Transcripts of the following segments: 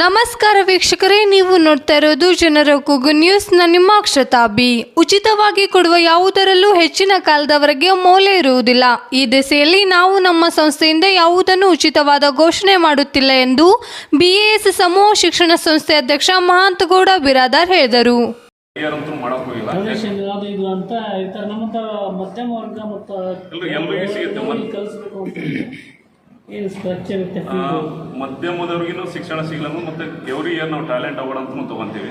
ನಮಸ್ಕಾರ ವೀಕ್ಷಕರೇ ನೀವು ನೋಡ್ತಾ ಇರೋದು ಜನರ ಕೂಗು ನ್ಯೂಸ್. ನ ನಿಮ್ಮ ಅಕ್ಷತಾಬಿ ಉಚಿತವಾಗಿ ಕೊಡುವ ಯಾವುದರಲ್ಲೂ ಹೆಚ್ಚಿನ ಕಾಲದವರೆಗೆ ಮೌಲ್ಯ ಇರುವುದಿಲ್ಲ. ಈ ದಿಸೆಯಲ್ಲಿ ನಾವು ನಮ್ಮ ಸಂಸ್ಥೆಯಿಂದ ಯಾವುದನ್ನು ಉಚಿತವಾದ ಘೋಷಣೆ ಮಾಡುತ್ತಿಲ್ಲ ಎಂದು ಬಿಎಎಸ್ ಸಮೂಹ ಶಿಕ್ಷಣ ಸಂಸ್ಥೆ ಅಧ್ಯಕ್ಷ ಮಹಾಂತಗೌಡ ಬಿರಾದಾರ್ ಹೇಳಿದರು. ಅಂತ. ಏನು ಆ, ಮಧ್ಯಮದವ್ರಿಗೂ ಶಿಕ್ಷಣ ಸಿಗಲ್ಲ ಮತ್ತೆ ಎವ್ರಿ ಇಯರ್ ನಾವು ಟ್ಯಾಲೆಂಟ್ ಅವಾರ್ಡ್ ಅಂತ ತಗೊಂತೀವಿ.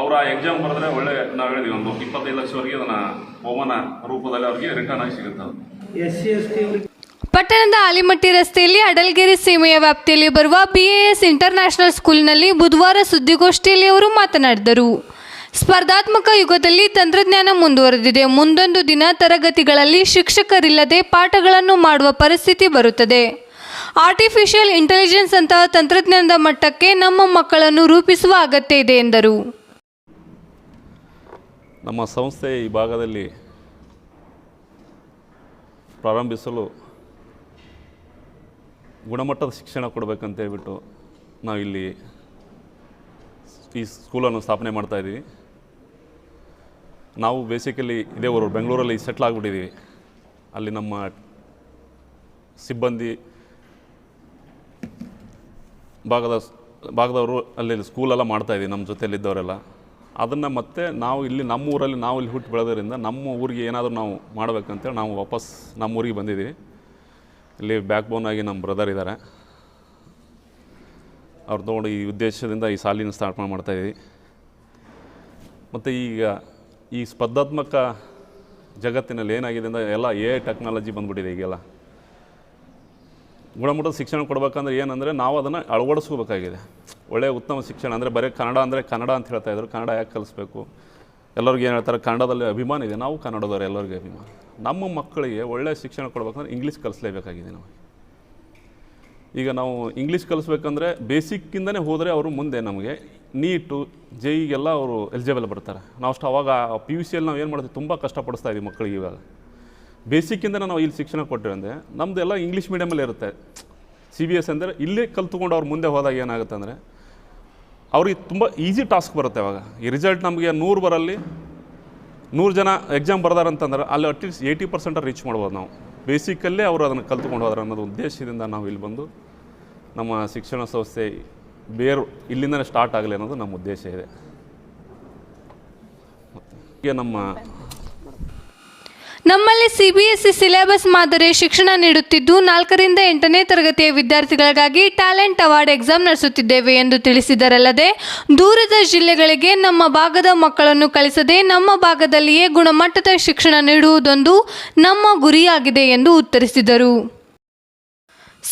ಅವ್ರ ಆ ಎಕ್ಸಾಮ್ ಬರೆದ್ರೆ ಒಳ್ಳೆ ನಾವು ಹೇಳಿದ್ವಿ ಒಂದು ಇಪ್ಪತ್ತೈದು ಲಕ್ಷವರೆಗೆ ಅದನ್ನ ಬಹುಮಾನ ರೂಪದಲ್ಲಿ ಅವ್ರಿಗೆ ರಿಟರ್ನ್ ಆಗಿ ಸಿಗುತ್ತೆ ಅದು. ಎಸ್ ಸಿ ಎಸ್ ಟಿ ಅವ್ರಿಗೆ? ಪಟ್ಟಣದ ಆಲಿಮಟ್ಟಿ ರಸ್ತೆಯಲ್ಲಿ ಅಡಲ್ಗೆರೆ ಸೀಮೆಯ ವ್ಯಾಪ್ತಿಯಲ್ಲಿ ಬರುವ ಬಿಎಎಸ್ ಇಂಟರ್ನ್ಯಾಷನಲ್ ಸ್ಕೂಲ್ನಲ್ಲಿ ಬುಧವಾರ ಸುದ್ದಿಗೋಷ್ಠಿಯಲ್ಲಿ ಅವರು ಮಾತನಾಡಿದರು. ಸ್ಪರ್ಧಾತ್ಮಕ ಯುಗದಲ್ಲಿ ತಂತ್ರಜ್ಞಾನ ಮುಂದುವರೆದಿದೆ. ಮುಂದೊಂದು ದಿನ ತರಗತಿಗಳಲ್ಲಿ ಶಿಕ್ಷಕರಿಲ್ಲದೆ ಪಾಠಗಳನ್ನು ಮಾಡುವ ಪರಿಸ್ಥಿತಿ ಬರುತ್ತದೆ. ಆರ್ಟಿಫಿಷಿಯಲ್ ಇಂಟೆಲಿಜೆನ್ಸ್ ಅಂತಹ ತಂತ್ರಜ್ಞಾನದ ಮಟ್ಟಕ್ಕೆ ನಮ್ಮ ಮಕ್ಕಳನ್ನು ರೂಪಿಸುವ ಅಗತ್ಯ ಇದೆ ಎಂದರು. ನಮ್ಮ ಸಂಸ್ಥೆ ಈ ಭಾಗದಲ್ಲಿ ಪ್ರಾರಂಭಿಸಲು ಗುಣಮಟ್ಟದ ಶಿಕ್ಷಣ ಕೊಡಬೇಕಂತ ಹೇಳ್ಬಿಟ್ಟು ನಾವಿಲ್ಲಿ ಈ ಸ್ಕೂಲನ್ನು ಸ್ಥಾಪನೆ ಮಾಡ್ತಾಯಿದ್ದೀವಿ ನಾವು ಬೇಸಿಕಲಿ ಇದೇ ಊರು, ಬೆಂಗಳೂರಲ್ಲಿ ಸೆಟ್ಲ್ ಆಗಿಬಿಟ್ಟಿದ್ದೀವಿ ಅಲ್ಲಿ ನಮ್ಮ ಸಿಬ್ಬಂದಿ ಭಾಗದ ಭಾಗದವರು ಅಲ್ಲಿ ಸ್ಕೂಲೆಲ್ಲ ಮಾಡ್ತಾಯಿದ್ದೀವಿ ನಮ್ಮ ಜೊತೆಯಲ್ಲಿದ್ದವರೆಲ್ಲ. ಅದನ್ನು ಮತ್ತೆ ನಾವು ಇಲ್ಲಿ ನಮ್ಮ ಊರಲ್ಲಿ ನಾವು ಇಲ್ಲಿ ಹುಟ್ಟು ಬೆಳೆದ್ರಿಂದ ನಮ್ಮ ಊರಿಗೆ ಏನಾದರೂ ನಾವು ಮಾಡಬೇಕಂತೇಳಿ ನಾವು ವಾಪಸ್ ನಮ್ಮ ಊರಿಗೆ ಬಂದಿದ್ದೀವಿ. ಇಲ್ಲಿ ಬ್ಯಾಕ್ ಬೋನ್ ಆಗಿ ನಮ್ಮ ಬ್ರದರ್ ಇದ್ದಾರೆ. ಅವ್ರು ತೊಗೊಂಡು ಈ ಉದ್ದೇಶದಿಂದ ಈ ಸಾಲಿನ ಸ್ಥಾಪನೆ ಮಾಡ್ತಾಯಿದ್ದೀವಿ ಮತ್ತು ಈಗ ಈ ಸ್ಪರ್ಧಾತ್ಮಕ ಜಗತ್ತಿನಲ್ಲಿ ಏನಾಗಿದೆ ಅಂದರೆ ಎಲ್ಲ ಎ ಟೆಕ್ನಾಲಜಿ ಬಂದ್ಬಿಟ್ಟಿದೆ ಈಗೆಲ್ಲ. ಗುಣಮಟ್ಟದ ಶಿಕ್ಷಣ ಕೊಡಬೇಕಂದ್ರೆ ಏನಂದರೆ ನಾವು ಅದನ್ನು ಅಳವಡಿಸ್ಕೋಬೇಕಾಗಿದೆ. ಒಳ್ಳೆಯ ಉತ್ತಮ ಶಿಕ್ಷಣ ಅಂದರೆ ಬರೀ ಕನ್ನಡ ಅಂದರೆ ಕನ್ನಡ ಅಂತ ಹೇಳ್ತಾ ಇದ್ರು. ಕನ್ನಡ ಯಾಕೆ ಕಲಿಸ್ಬೇಕು? ಎಲ್ಲರಿಗೂ ಏನು ಹೇಳ್ತಾರೆ? ಕನ್ನಡದಲ್ಲಿ ಅಭಿಮಾನ ಇದೆ. ನಾವು ಕನ್ನಡದವರು ಎಲ್ಲರಿಗೂ ಅಭಿಮಾನ. ನಮ್ಮ ಮಕ್ಕಳಿಗೆ ಒಳ್ಳೆಯ ಶಿಕ್ಷಣ ಕೊಡಬೇಕಂದ್ರೆ ಇಂಗ್ಲೀಷ್ ಕಲಿಸ್ಲೇಬೇಕಾಗಿದೆ ನಾವು ಈಗ ನಾವು ಇಂಗ್ಲೀಷ್ ಕಲಿಸ್ಬೇಕಂದ್ರೆ ಬೇಸಿಕ್ಕಿಂದನೇ ಹೋದರೆ ಅವರು ಮುಂದೆ ನಮಗೆ ನೀಟು ಜೆ ಇಗೆಲ್ಲ ಅವರು ಎಲಿಜಿಬಲ್ ಬರ್ತಾರೆ. ನಾವು ಅಷ್ಟು ಅವಾಗ ಪಿ ಯು ಸಿಯಲ್ಲಿ ನಾವು ಏನು ಮಾಡ್ತೀವಿ, ತುಂಬ ಕಷ್ಟಪಡಿಸ್ತಾ ಇದ್ದೀವಿ ಮಕ್ಕಳಿಗೆ ಇವಾಗ. ಬೇಸಿಕ್ಕಿಂದ ನಾವು ಇಲ್ಲಿ ಶಿಕ್ಷಣ ಕೊಟ್ಟಿವಿ ಅಂದರೆ ನಮ್ಮದೆಲ್ಲ ಇಂಗ್ಲೀಷ್ ಮೀಡಿಯಮಲ್ಲಿ ಇರುತ್ತೆ. ಸಿ ಬಿ ಎಸ್ ಅಂದರೆ ಇಲ್ಲೇ ಕಲ್ತ್ಕೊಂಡು ಅವ್ರು ಮುಂದೆ ಹೋದಾಗ ಏನಾಗುತ್ತೆ ಅಂದರೆ ಅವ್ರಿಗೆ ತುಂಬ ಈಸಿ ಟಾಸ್ಕ್ ಬರುತ್ತೆ ಅವಾಗ. ಈ ರಿಸಲ್ಟ್ ನಮಗೆ ನೂರು ಬರಲ್ಲಿ ನೂರು ಜನ ಎಕ್ಸಾಮ್ ಬರ್ದಾರಂತಂದ್ರೆ ಅಲ್ಲಿ ಅಟ್ಲೀಸ್ಟ್ ಏಯ್ಟಿ ಪರ್ಸೆಂಟ್ ರೀಚ್ ಮಾಡ್ಬೋದು ನಾವು. ಬೇಸಿಕಲ್ಲೇ ಅವರು ಅದನ್ನು ಕಲ್ತ್ಕೊಂಡು ಹೋದ್ರೆ ಅನ್ನೋದು ಉದ್ದೇಶದಿಂದ ನಾವು ಇಲ್ಲಿ ಬಂದು ನಮ್ಮ ಶಿಕ್ಷಣ ಸಂಸ್ಥೆ ಬೇರು ಇಲ್ಲಿಂದಲೇ ಸ್ಟಾರ್ಟ್ ಆಗಲಿ ಅನ್ನೋದು ನಮ್ಮ ಉದ್ದೇಶ ಇದೆ. ಮತ್ತೆ ನಮ್ಮ ನಮ್ಮಲ್ಲಿ ಸಿಬಿಎಸ್ಇ ಸಿಲೆಬಸ್ ಮಾದರಿ ಶಿಕ್ಷಣ ನೀಡುತ್ತಿದ್ದು, ನಾಲ್ಕರಿಂದ ಎಂಟನೇ ತರಗತಿಯ ವಿದ್ಯಾರ್ಥಿಗಳಿಗಾಗಿ ಟ್ಯಾಲೆಂಟ್ ಅವಾರ್ಡ್ ಎಕ್ಸಾಮ್ ನಡೆಸುತ್ತಿದ್ದೇವೆ ಎಂದು ತಿಳಿಸಿದರಲ್ಲದೆ, ದೂರದ ಜಿಲ್ಲೆಗಳಿಗೆ ನಮ್ಮ ಭಾಗದ ಮಕ್ಕಳನ್ನು ಕಳಿಸದೆ ನಮ್ಮ ಭಾಗದಲ್ಲಿಯೇ ಗುಣಮಟ್ಟದ ಶಿಕ್ಷಣ ನೀಡುವುದೊಂದು ನಮ್ಮ ಗುರಿಯಾಗಿದೆ ಎಂದು ಉತ್ತರಿಸಿದರು.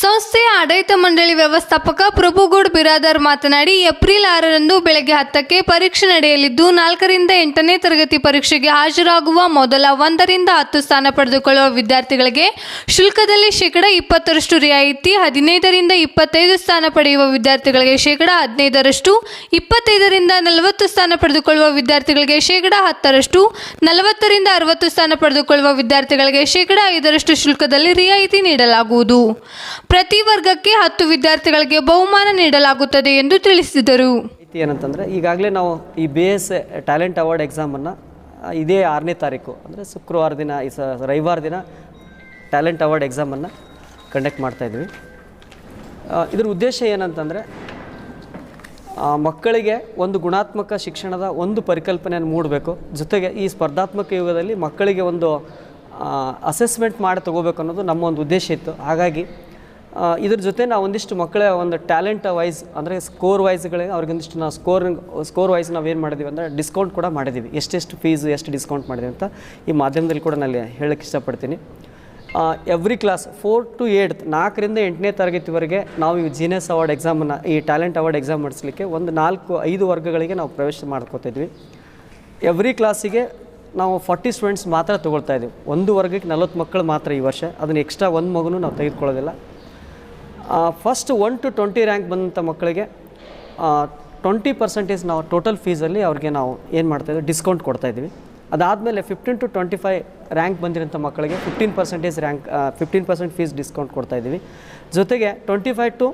ಸಂಸ್ಥೆಯ ಆಡಳಿತ ಮಂಡಳಿ ವ್ಯವಸ್ಥಾಪಕ ಪ್ರಭುಗೌಡ್ ಬಿರಾದರ್ ಮಾತನಾಡಿ, ಏಪ್ರಿಲ್ ಆರರಂದು ಬೆಳಗ್ಗೆ ಹತ್ತಕ್ಕೆ ಪರೀಕ್ಷೆ ನಡೆಯಲಿದ್ದು, ನಾಲ್ಕರಿಂದ ಎಂಟನೇ ತರಗತಿ ಪರೀಕ್ಷೆಗೆ ಹಾಜರಾಗುವ ಮೊದಲ ಒಂದರಿಂದ ಹತ್ತು ಸ್ಥಾನ ಪಡೆದುಕೊಳ್ಳುವ ವಿದ್ಯಾರ್ಥಿಗಳಿಗೆ ಶುಲ್ಕದಲ್ಲಿ ಶೇಕಡ ಇಪ್ಪತ್ತರಷ್ಟು ರಿಯಾಯಿತಿ, ಹದಿನೈದರಿಂದ ಇಪ್ಪತ್ತೈದು ಸ್ಥಾನ ಪಡೆಯುವ ವಿದ್ಯಾರ್ಥಿಗಳಿಗೆ ಶೇಕಡ ಹದಿನೈದರಷ್ಟು, ಇಪ್ಪತ್ತೈದರಿಂದ ನಲವತ್ತು ಸ್ಥಾನ ಪಡೆದುಕೊಳ್ಳುವ ವಿದ್ಯಾರ್ಥಿಗಳಿಗೆ ಶೇಕಡ ಹತ್ತರಷ್ಟು, ನಲವತ್ತರಿಂದ ಅರವತ್ತು ಸ್ಥಾನ ಪಡೆದುಕೊಳ್ಳುವ ವಿದ್ಯಾರ್ಥಿಗಳಿಗೆ ಶೇಕಡ ಐದರಷ್ಟು ಶುಲ್ಕದಲ್ಲಿ ರಿಯಾಯಿತಿ ನೀಡಲಾಗುವುದು. ಪ್ರತಿ ವರ್ಗಕ್ಕೆ ಹತ್ತು ವಿದ್ಯಾರ್ಥಿಗಳಿಗೆ ಬಹುಮಾನ ನೀಡಲಾಗುತ್ತದೆ ಎಂದು ತಿಳಿಸಿದರು. ಏನಂತಂದ್ರೆ, ಈಗಾಗಲೇ ನಾವು ಈ ಬಿ ಎಸ್ ಟ್ಯಾಲೆಂಟ್ ಅವಾರ್ಡ್ ಎಕ್ಸಾಮನ್ನು ಇದೇ ಆರನೇ ತಾರೀಕು, ಅಂದರೆ ಶುಕ್ರವಾರ ದಿನ, ಈ ಸ, ರವಿವಾರ ದಿನ ಟ್ಯಾಲೆಂಟ್ ಅವಾರ್ಡ್ ಎಕ್ಸಾಮನ್ನು ಕಂಡಕ್ಟ್ ಮಾಡ್ತಾಯಿದ್ವಿ ಇದ್ರ ಉದ್ದೇಶ ಏನಂತಂದರೆ ಮಕ್ಕಳಿಗೆ ಒಂದು ಗುಣಾತ್ಮಕ ಶಿಕ್ಷಣದ ಒಂದು ಪರಿಕಲ್ಪನೆಯನ್ನು ಮೂಡಬೇಕು. ಜೊತೆಗೆ ಈ ಸ್ಪರ್ಧಾತ್ಮಕ ಯುಗದಲ್ಲಿ ಮಕ್ಕಳಿಗೆ ಒಂದು ಅಸೆಸ್ಮೆಂಟ್ ಮಾಡಿ ತಗೋಬೇಕು ಅನ್ನೋದು ನಮ್ಮ ಒಂದು ಉದ್ದೇಶ ಇತ್ತು. ಹಾಗಾಗಿ ಇದ್ರ ಜೊತೆ ನಾವು ಒಂದಿಷ್ಟು ಮಕ್ಕಳ ಒಂದು ಟ್ಯಾಲೆಂಟ್ ವೈಸ್ ಅಂದರೆ ಸ್ಕೋರ್ ವೈಸ್ಗಳಿಗೆ ಅವ್ರಿಗೊಂದಿಷ್ಟು ನಾವು ಸ್ಕೋರ್ ಸ್ಕೋರ್ ವೈಸ್ ನಾವು ಏನು ಮಾಡಿದ್ದೀವಿ ಅಂದರೆ ಡಿಸ್ಕೌಂಟ್ ಕೂಡ ಮಾಡಿದ್ದೀವಿ ಎಷ್ಟೆಷ್ಟು ಫೀಸು ಎಷ್ಟು ಡಿಸ್ಕೌಂಟ್ ಮಾಡಿದ್ವಿ ಅಂತ ಈ ಮಾಧ್ಯಮದಲ್ಲಿ ಕೂಡ ನಾನು ಹೇಳಕ್ಕೆ ಇಷ್ಟಪಡ್ತೀನಿ. Every class four to eight ನಾಲ್ಕರಿಂದ ಎಂಟನೇ ತರಗತಿವರೆಗೆ ನಾವು ಈ ಜೀನಿಯಸ್ ಅವಾರ್ಡ್ ಎಕ್ಸಾಮನ್ನು ಈ ಟ್ಯಾಲೆಂಟ್ ಅವಾರ್ಡ್ ಎಕ್ಸಾಮ್ ಮಾಡಿಸ್ಲಿಕ್ಕೆ ಒಂದು ನಾಲ್ಕು, ಐದು ವರ್ಗಗಳಿಗೆ ನಾವು ಪ್ರವೇಶ ಮಾಡ್ಕೋತಿದ್ವಿ ಎವ್ರಿ ಕ್ಲಾಸಿಗೆ ನಾವು ಫಾರ್ಟಿ ಸ್ಟೂಡೆಂಟ್ಸ್ ಮಾತ್ರ ತೊಗೊಳ್ತಾ ಇದ್ದೀವಿ ಒಂದು ವರ್ಗಕ್ಕೆ ನಲ್ವತ್ತು ಮಕ್ಕಳು ಮಾತ್ರ ಈ ವರ್ಷ. ಅದನ್ನು ಎಕ್ಸ್ಟ್ರಾ ಒಂದು ಮಗುನೂ ನಾವು ತೆಗೆದುಕೊಳ್ಳೋದಿಲ್ಲ. First one to twenty rank ಬಂದಂಥ ಮಕ್ಕಳಿಗೆ ಟ್ವೆಂಟಿ ಪರ್ಸೆಂಟೇಜ್ ನಾವು ಟೋಟಲ್ ಫೀಸಲ್ಲಿ ಅವ್ರಿಗೆ ನಾವು ಏನು ಮಾಡ್ತಾಯಿದ್ವಿ ಡಿಸ್ಕೌಂಟ್ ಕೊಡ್ತಾಯಿದ್ವಿ ಅದಾದಮೇಲೆ fifteen to twenty five rank ಬಂದಿರೋಂಥ ಮಕ್ಕಳಿಗೆ fifteen percentage rank fifteen percent fees discount ಕೊಡ್ತಾಯಿದ್ದೀವಿ ಜೊತೆಗೆ twenty five to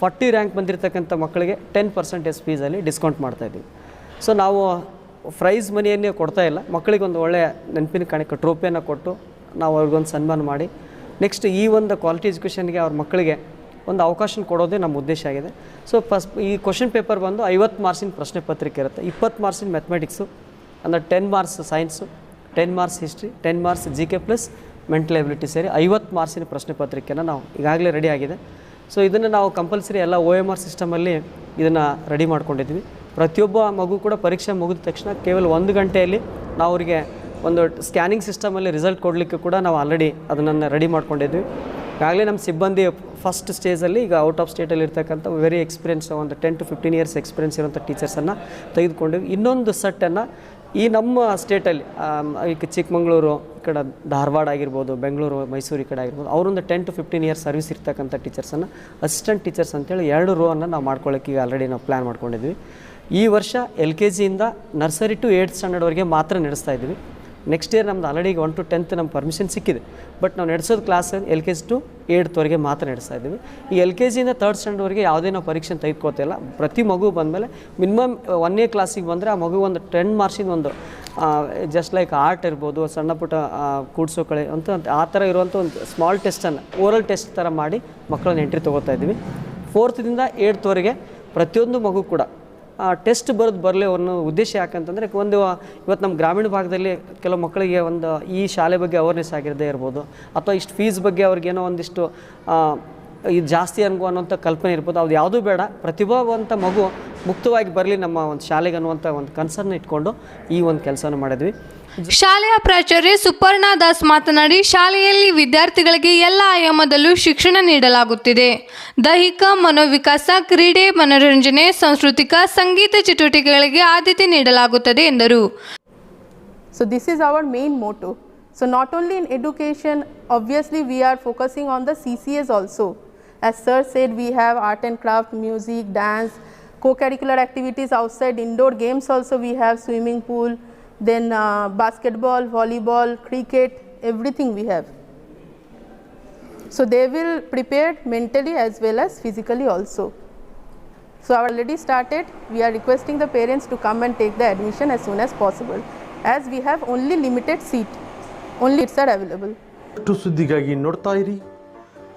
forty rank ಬಂದಿರತಕ್ಕಂಥ ಮಕ್ಕಳಿಗೆ ಟೆನ್ ಪರ್ಸೆಂಟೇಜ್ ಫೀಸಲ್ಲಿ ಡಿಸ್ಕೌಂಟ್ ಮಾಡ್ತಾಯಿದ್ದೀವಿ ಸೊ ನಾವು ಪ್ರೈಸ್ ಮನಿಯನ್ನೇ ಕೊಡ್ತಾ ಇಲ್ಲ. ಮಕ್ಕಳಿಗೆ ಒಂದು ಒಳ್ಳೆಯ ನೆನಪಿನ ಕಾಣಿಕೆ ಟ್ರೋಫಿಯನ್ನು ಕೊಟ್ಟು ನಾವು ಅವ್ರಿಗೊಂದು ಸನ್ಮಾನ ಮಾಡಿ ನೆಕ್ಸ್ಟ್ ಈ ಒಂದು ಕ್ವಾಲಿಟಿ ಎಜುಕೇಷನ್ಗೆ ಅವ್ರ ಮಕ್ಕಳಿಗೆ ಒಂದು ಅವಕಾಶ ಕೊಡೋದೇ ನಮ್ಮ ಉದ್ದೇಶ ಆಗಿದೆ. ಸೊ ಫಸ್ಟ್ ಈ ಕ್ವಶನ್ ಪೇಪರ್ ಬಂದು ಐವತ್ತು ಮಾರ್ಕ್ಸಿನ ಪ್ರಶ್ನೆ ಪತ್ರಿಕೆ ಇರುತ್ತೆ. ಇಪ್ಪತ್ತು ಮಾರ್ಕ್ಸಿನ ಮ್ಯಾಥಮೆಟಿಕ್ಸು ಅಂದರೆ ten marks science ten marks history ten marks G K plus mental ability ಸೇರಿ ಐವತ್ತು ಮಾರ್ಕ್ಸಿನ ಪ್ರಶ್ನೆ ಪತ್ರಿಕೆನ ನಾವು ಈಗಾಗಲೇ ರೆಡಿ ಆಗಿದೆ. ಸೊ ಇದನ್ನು ನಾವು ಕಂಪಲ್ಸರಿ ಎಲ್ಲ ಒ ಎಂ ಆರ್ ಸಿಸ್ಟಮಲ್ಲಿ ಇದನ್ನು ರೆಡಿ ಮಾಡ್ಕೊಂಡಿದ್ವಿ. ಪ್ರತಿಯೊಬ್ಬ ಮಗು ಕೂಡ ಪರೀಕ್ಷೆ ಮುಗಿದ ತಕ್ಷಣ ಕೇವಲ ಒಂದು ಗಂಟೆಯಲ್ಲಿ ನಾವು ಅವರಿಗೆ ಒಂದು ಸ್ಕ್ಯಾನಿಂಗ್ ಸಿಸ್ಟಮಲ್ಲಿ ರಿಸಲ್ಟ್ ಕೊಡಲಿಕ್ಕೆ ಕೂಡ ನಾವು ಆಲ್ರೆಡಿ ಅದನ್ನು ರೆಡಿ ಮಾಡ್ಕೊಂಡಿದ್ವಿ. ಈಗಾಗಲೇ ನಮ್ಮ ಸಿಬ್ಬಂದಿ ಫಸ್ಟ್ ಸ್ಟೇಜಲ್ಲಿ ಈಗ ಔಟ್ ಆಫ್ ಸ್ಟೇಟಲ್ಲಿ ಇರ್ತಕ್ಕಂಥ ವೆರಿ ಎಕ್ಸ್ಪೀರಿಯನ್ಸ್ ಒಂದು ten to fifteen years experience ಇರೋಂಥ ಟೀಚರ್ಸನ್ನು ತೆಗೆದುಕೊಂಡಿವಿ ಇನ್ನೊಂದು ಸೆಟ್ಟನ್ನು ಈ ನಮ್ಮ ಸ್ಟೇಟಲ್ಲಿ ಈಗ ಚಿಕ್ಕಮಗಳೂರು ಈ ಕಡೆ ಧಾರವಾಡ ಆಗಿರ್ಬೋದು, ಬೆಂಗಳೂರು, ಮೈಸೂರು ಈ ಕಡೆ ಆಗಿರ್ಬೋದು, ಅವರೊಂದು ten to fifteen years service ಇರ್ತಕ್ಕಂಥ ಟೀಚರ್ಸನ್ನು ಅಸಿಸ್ಟೆಂಟ್ ಟೀಚರ್ಸ್ ಅಂತೇಳಿ ಎರಡು ರೋ ಅನ್ನು ನಾವು ಮಾಡ್ಕೊಳ್ಳೋಕೆ ಈಗ ಆಲ್ರೆಡಿ ನಾವು ಪ್ಲ್ಯಾನ್ ಮಾಡ್ಕೊಂಡಿದ್ವಿ. ಈ ವರ್ಷ ಎಲ್ ಕೆ ಜಿಯಿಂದ ನರ್ಸರಿ ಟು ಏಯ್ಟ್ ಸ್ಟ್ಯಾಂಡರ್ಡ್ವರೆಗೆ ಮಾತ್ರ ನಡೆಸ್ತಾ ಇದ್ವಿ. ನೆಕ್ಸ್ಟ್ ಇಯರ್ ನಮ್ದು ಆಲ್ರೆಡಿ ಈಗ ಒನ್ ಟು ಟೆಂತ್ ನಮ್ಮ ಪರ್ಮಿಷನ್ ಸಿಕ್ಕಿದೆ. ಬಟ್ ನಾವು ನಡೆಸೋದು class L K G to ಏಟ್ತ್ವರೆಗೆ ಮಾತ್ರ ನಡೆಸ್ತಾ ಇದ್ದೀವಿ. ಈ ಎಲ್ ಕೆ ಜಿಯಿಂದ ತರ್ಡ್ ಸ್ಟ್ಯಾಂಡರ್ಡ್ವರೆಗೆ ಯಾವುದೇ ನಾವು ಪರೀಕ್ಷೆ ತೆಗೆದುಕೋತಿಲ್ಲ ಪ್ರತಿ ಮಗು ಬಂದಮೇಲೆ ಮಿನಿಮಮ್ ಒನ್ನೇ ಕ್ಲಾಸಿಗೆ ಬಂದರೆ ಆ ಮಗು ಒಂದು ಟೆನ್ ಮಾರ್ಕ್ಸಿಂದ ಒಂದು ಜಸ್ಟ್ ಲೈಕ್ ಆರ್ಟ್ ಇರ್ಬೋದು, ಸಣ್ಣ ಪುಟ್ಟ ಕೂಡ್ಸೋ ಕಳೆ ಅಂತ ಅಂತ ಆ ಥರ ಇರುವಂಥ ಒಂದು ಸ್ಮಾಲ್ ಟೆಸ್ಟನ್ನು ಓರಲ್ ಟೆಸ್ಟ್ ಥರ ಮಾಡಿ ಮಕ್ಕಳನ್ನ ಎಂಟ್ರಿ ತೊಗೋತಾ ಇದ್ದೀವಿ. ಫೋರ್ತ್ದಿಂದ ಏಟ್ತ್ವರೆಗೆ ಪ್ರತಿಯೊಂದು ಮಗು ಕೂಡ ಟೆಸ್ಟ್ ಬರೋದು ಬರಲಿ ಅನ್ನೋ ಉದ್ದೇಶ ಯಾಕಂತಂದರೆ ಒಂದು, ಇವತ್ತು ನಮ್ಮ ಗ್ರಾಮೀಣ ಭಾಗದಲ್ಲಿ ಕೆಲವು ಮಕ್ಕಳಿಗೆ ಒಂದು ಈ ಶಾಲೆ ಬಗ್ಗೆ ಅವೇರ್ನೆಸ್ ಆಗಿರದೇ ಇರ್ಬೋದು, ಅಥವಾ ಇಷ್ಟು ಫೀಸ್ ಬಗ್ಗೆ ಅವ್ರಿಗೇನೋ ಒಂದಿಷ್ಟು ಇದು ಜಾಸ್ತಿ ಅನ್ಕೋ ಅನ್ನೋಂಥ ಕಲ್ಪನೆ ಇರ್ಬೋದು. ಅದು ಯಾವುದೂ ಬೇಡ. ಪ್ರತಿಭಾವಂತ ಮಗು ಮುಕ್ತವಾಗಿ ಬರಲಿ ನಮ್ಮ ಒಂದು ಶಾಲೆಗೆ ಅನ್ನುವಂಥ ಒಂದು ಕನ್ಸರ್ನ್ ಇಟ್ಕೊಂಡು ಈ ಒಂದು ಕೆಲಸನ ಮಾಡಿದ್ವಿ. ಶಾಲೆಯ ಪ್ರಾಚಾರ್ಯ ಸುಪರ್ಣ ದಾಸ್ ಮಾತನಾಡಿ ಶಾಲೆಯಲ್ಲಿ ವಿದ್ಯಾರ್ಥಿಗಳಿಗೆ ಎಲ್ಲ ಆಯಾಮದಲ್ಲೂ ಶಿಕ್ಷಣ ನೀಡಲಾಗುತ್ತಿದೆ. ದೈಹಿಕ ಮನೋವಿಕಾಸ ಕ್ರೀಡೆ ಮನೋರಂಜನೆ ಸಾಂಸ್ಕೃತಿಕ ಸಂಗೀತ ಚಟುವಟಿಕೆಗಳಿಗೆ ಆದ್ಯತೆ ನೀಡಲಾಗುತ್ತದೆ ಎಂದರು. So our is our so not only in only in we are focusing on the C C S also. As sir said, we have art and craft, music, dance, co-curricular activities outside, indoor games also we have swimming pool, then uh, basketball, volleyball, cricket, everything we have. So they will prepared mentally as well as physically also. So our already started, we are requesting the parents to come and take the admission as soon as possible as we have only limited seat, only seats are available. ಅಷ್ಟು ಸುದ್ದಿಗಾಗಿ ನೋಡ್ತಾ ಇರಿ